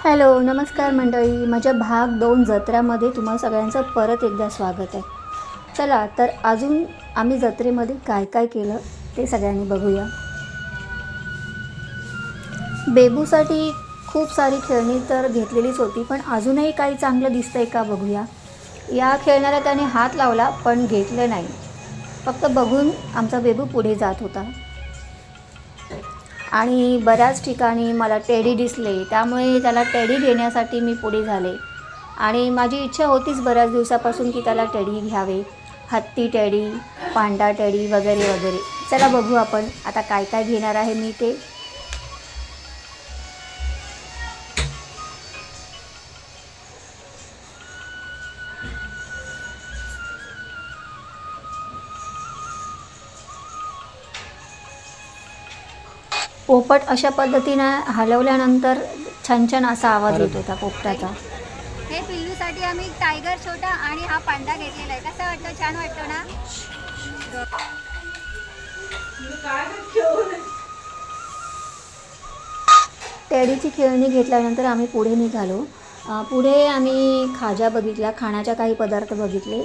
Hello नमस्कार मंडळी. माझ्या भाग दोन जत्र्यामध्ये तुम्हाला सगळ्यांचं परत एकदा स्वागत आहे. चला तर अजून आम्ही जत्रेमध्ये काय काय केलं ते सगळ्यांनी बघूया. बेबूसाठी खूप सारी खेळणी तर घेतलेलीच होती पण अजूनही काही चांगलं दिसतंय का बघूया. या खेळण्याला त्याने हात लावला पण घेतलं नाही. फक्त बघून आमचा बेबू पुढे जात होता. आणि बऱ्याच ठिकाणी मला टेडी दिसले त्यामुळे त्याला टेडी घेण्यासाठी मी पुढे झाले. आणि माझी इच्छा होतीच बऱ्याच दिवसापासून की त्याला टेडी घ्यावे. हत्ती टेडी पांडा टेडी वगैरे वगैरे. चला बघू आपण आता काय काय घेणार आहे मी ते. पोपट अशा पद्धतीनं हलवल्यानंतर छान छान असा आवाज येत होता पोपटाचा. हे पिल्लूसाठी आम्ही टायगर छोटा आणि हा पांडा घेतलेला आहे. कसा वाटतो छान वाटतो ना? टेडीची खेळणी घेतल्यानंतर आम्ही पुढे निघालो. पुढे आम्ही खाजा बघितला खाण्याच्या काही पदार्थ बघितले.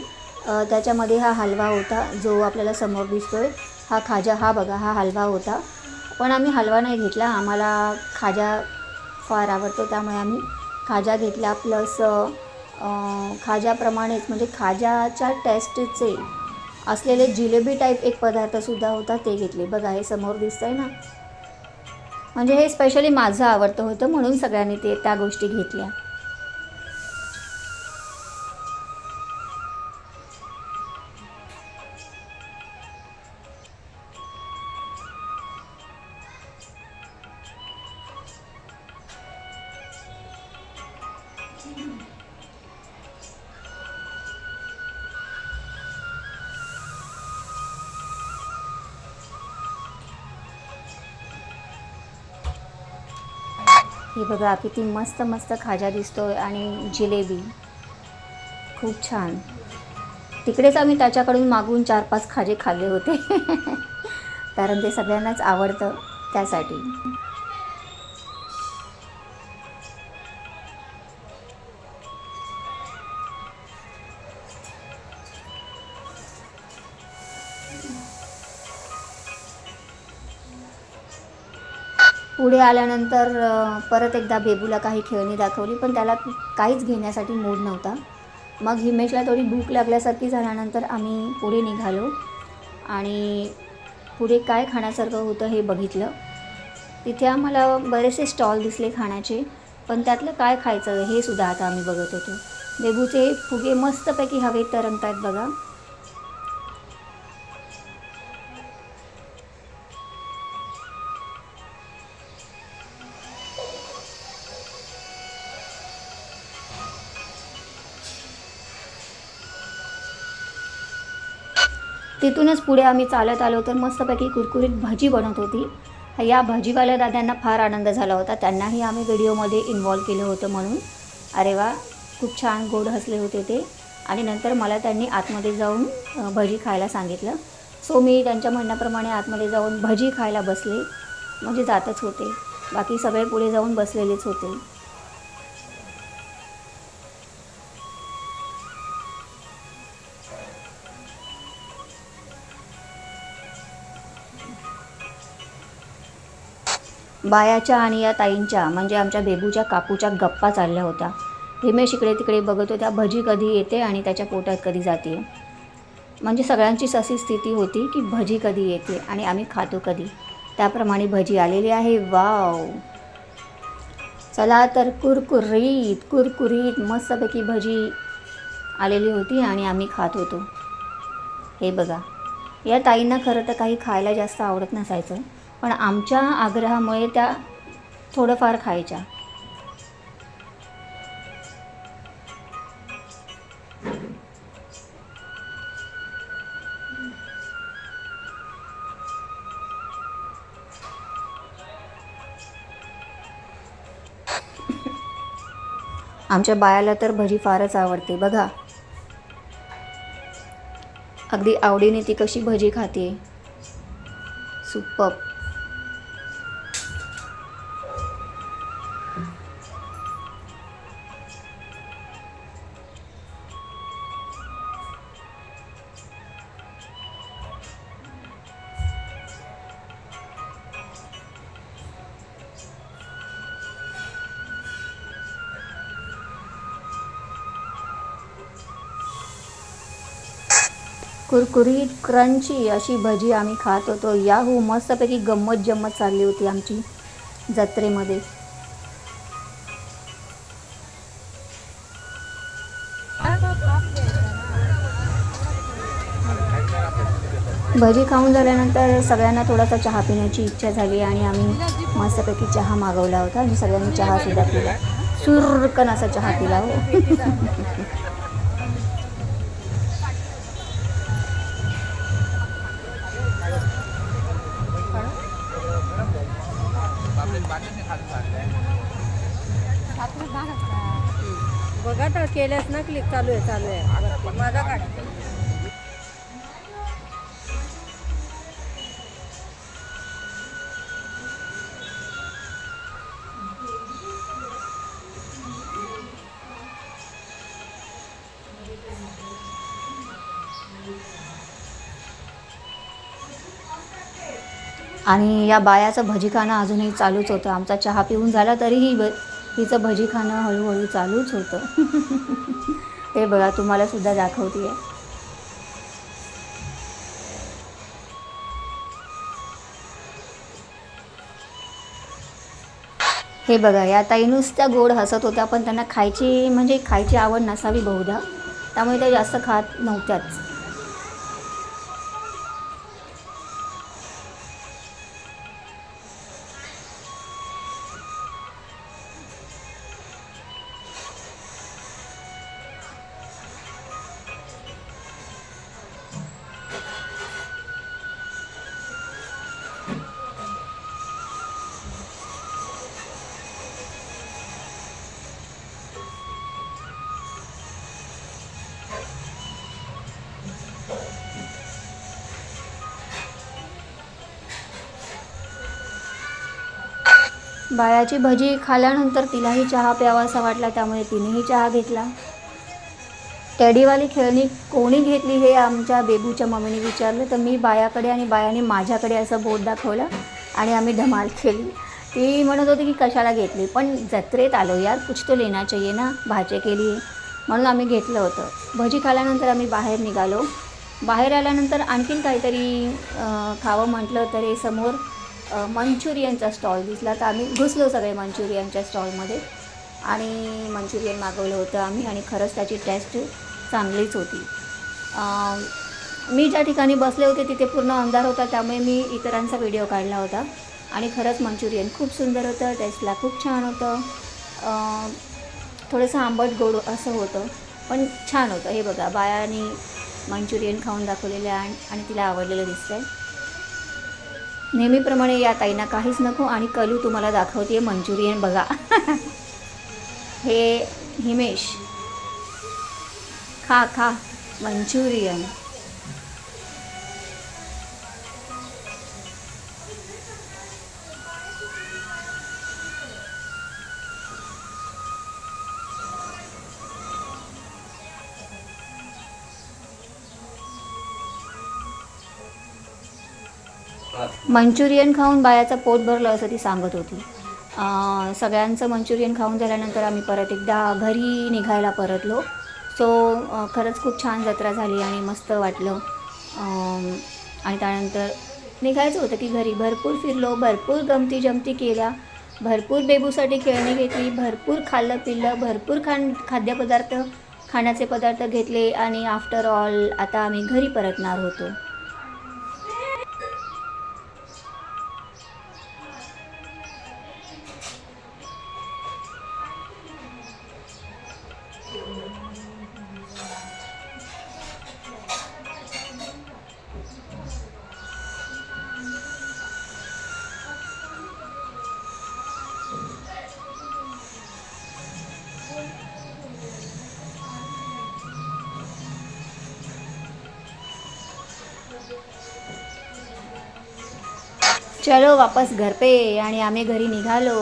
अ, त्याच्यामध्ये हा हलवा होता जो आपल्याला समोर दिसतोय. हा खाजा हा बघा हा हलवा होता. पण आम्ही हलवा नाही घेतला. आम्हाला खाजा फार आवडतो त्यामुळे आम्ही खाजा घेतला. प्लस खाजाप्रमाणेच म्हणजे खाजाच्या टेस्टचे असलेले जिलेबी टाईप एक पदार्थसुद्धा होता ते घेतले. बघा हे समोर दिसतंय ना? म्हणजे हे स्पेशली माझं आवडतं होतं म्हणून सगळ्यांनी ते त्या गोष्टी घेतल्या. हे बघा किती मस्त मस्त खाजा दिसतोय आणि जिलेबी. खूप छान. तिकडेच आम्ही त्याच्याकडून मागून चार पाच खाजे खाल्ले होते. कारण ते सगळ्यांनाच आवडतं त्यासाठी. पुढे आल्यानंतर परत एकदा बेबूला काही खेळणी दाखवली पण त्याला काहीच घेण्यासाठी मूड नव्हता. मग हिमेशला थोडी भूक लागल्यासारखी झाल्यानंतर आम्ही पुढे निघालो आणि पुढे काय खाण्यासारखं होतं हे बघितलं. तिथे आम्हाला बरेचसे स्टॉल दिसले खाण्याचे पण त्यातलं काय खायचं हे सुद्धा आता आम्ही बघत होतो. बेबूचे फुगे मस्तपैकी हवेत तरंगत आहेत बघा. तिथूनच पुढे आम्ही चालत आलो तर मस्तपैकी कुरकुरीत भाजी बनत होती. या भाजीवाल्या दाद्यांना फार आनंद झाला होता. त्यांनाही आम्ही व्हिडिओमध्ये इन्वॉल्व केलं होतं म्हणून. अरे वा खूप छान गोड हसले होते ते. आणि नंतर मला त्यांनी आतमध्ये जाऊन भजी खायला सांगितलं. सो मी त्यांच्या म्हणण्याप्रमाणे आतमध्ये जाऊन भजी खायला बसले. म्हणजे जातच होते. बाकी सगळे पुढे जाऊन बसलेलेच होते. बायाच्या आणि या ताईंच्या म्हणजे आमच्या बेबूच्या काकूच्या गप्पा चालल्या होत्या. हिमेश इकडे तिकडे बघत होत्या भजी कधी येते आणि त्याच्या पोटात कधी जाते. म्हणजे सगळ्यांचीच अशी स्थिती होती की भजी कधी येते आणि आम्ही खातो कधी. त्याप्रमाणे भजी आलेली आहे. वाव! चला तर कुरकुरीत कुरकुरीत मस्तपैकी भजी आलेली होती आणि आम्ही खात होतो. हे बघा. या ताईंना खरं तर काही खायला जास्त आवडत नसायचं. पण आमच्या आग्रहामुळे त्या थोडंफार खायच्या. आमच्या बायाला तर भजी फारच आवडते बघा. अगदी आवडीने ती कशी भजी खाते. सुपप. कुरकुरीत क्रंची अशी भजी आम्ही खात होतो. याहू मस्तपैकी गंमत जम्मत चालली होती आमची जत्रेमध्ये. भजी खाऊन झाल्यानंतर सगळ्यांना थोडासा चहा पिण्याची इच्छा झाली आणि आम्ही मस्तपैकी चहा मागवला होता आणि सगळ्यांनी चहासुद्धा पिला. सुरकन असा चहा पिला हो. केल्यास ना क्लिक चालू आहे चालू आहे. माझा काढ आणि या बायाचं भजी खाणं अजूनही चालूच होतं. आमचा चहा पिऊन झाला तरीही ब हिचं भजी खाणं हळूहळू चालूच होतं. हे बघा तुम्हाला सुद्धा दाखवते हे बघा या ताई नुसत्या गोड हसत होत्या पण त्यांना खायची म्हणजे खायची आवड नसावी बहुधा. त्यामुळे त्या जास्त खात नव्हत्याच. बायाची भजी खाल्यानंतर तिलाही चहा प्यावासा वाटला त्यामुळे तिनेही चहा घेतला. टॅडीवाली खेळणी कोणी घेतली हे आमच्या बेबूच्या मम्मीने विचारलं. तर मी बायाकडे आणि बायाने माझ्याकडे असं बोट दाखवलं आणि आम्ही धमाल केली. ती म्हणत होती की कशाला घेतली पण जत्रेत आलो यार कुछ तो लेना चाहिए ना भाचे केली म्हणून आम्ही घेतलं होतं. भजी खाल्यानंतर आम्ही बाहेर निघालो. बाहेर आल्यानंतर आणखीन काहीतरी खावं म्हटलं तर हे समोर मंचुरियनचा स्टॉल दिसला तर आम्ही घुसलो सगळे मंचुरियनच्या स्टॉलमध्ये. आणि मंचुरियन मागवलं होतं आम्ही आणि खरंच त्याची टेस्ट चांगलीच होती. मी ज्या ठिकाणी बसले होते तिथे पूर्ण अंधार होता त्यामुळे मी इतरांचा व्हिडिओ काढला होता. आणि खरंच मंचुरियन खूप सुंदर होतं टेस्टला खूप छान होतं. थोडंसं आंबट गोड असं होतं पण छान होतं. हे बघा बायानी मंचुरियन खाऊन दाखवलेलं आहे आणि आणि तिला आवडलेलं दिसतं आहे नेहमीप्रमाणे या ताईंना काहीच नको आणि कलू तुम्हाला दाखवते मंचुरियन बघा. हे हिमेश. खा खा. मंचुरियन मंचुरियन खाऊन बायाचं पोट भरलं असं ती सांगत होती. सगळ्यांचं मंचुरियन खाऊन झाल्यानंतर आम्ही परत एकदा घरी निघायला परतलो. सो खरंच खूप छान जत्रा झाली आणि मस्त वाटलं. आणि त्यानंतर निघायचं होतं की घरी. भरपूर फिरलो भरपूर गमती जमती केल्या. भरपूर बेबूसाठी खेळणी घेतली भरपूर खाल्लं पिल्लं भरपूर खाण खाद्यपदार्थ खाण्याचे पदार्थ घेतले आणि आफ्टर ऑल आता आम्ही घरी परतणार होतो. चलो वापस घर पे आणि आम्ही घरी निघालो.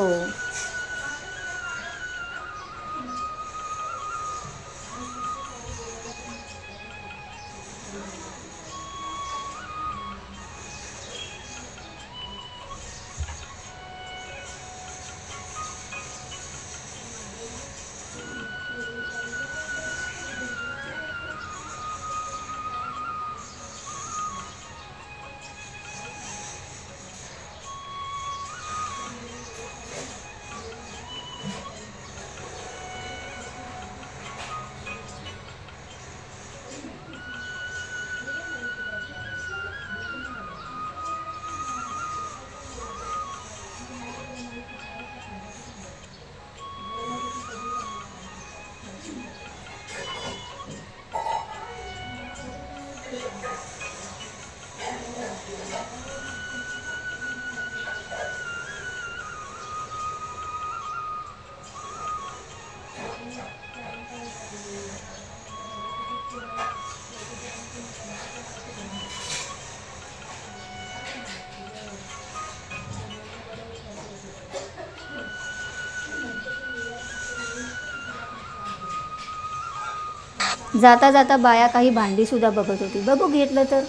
जाता जाता बाया काही भांडीसुद्धा बघत होती. बघू घेतलं तर?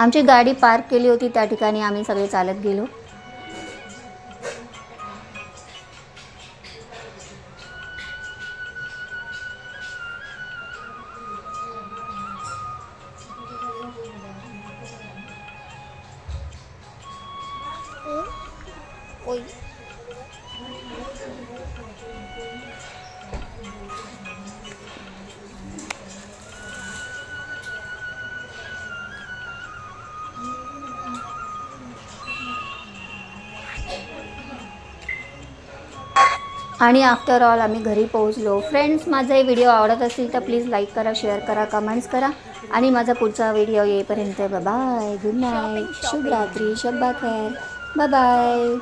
आमची गाडी पार्क केली होती त्या ठिकाणी आम्ही सगळे चालत गेलो. आणि आफ्टर ऑल आम्ही घरी पोहोचलो. फ्रेंड्स माझा हे व्हिडिओ आवडत असेल तर प्लीज लाईक करा शेअर करा कमेंट्स करा. आणि माझा पुढचा व्हिडिओ येईपर्यंत बाय गुड नाईट शुभ रात्री शब्बा खैर बाय बाय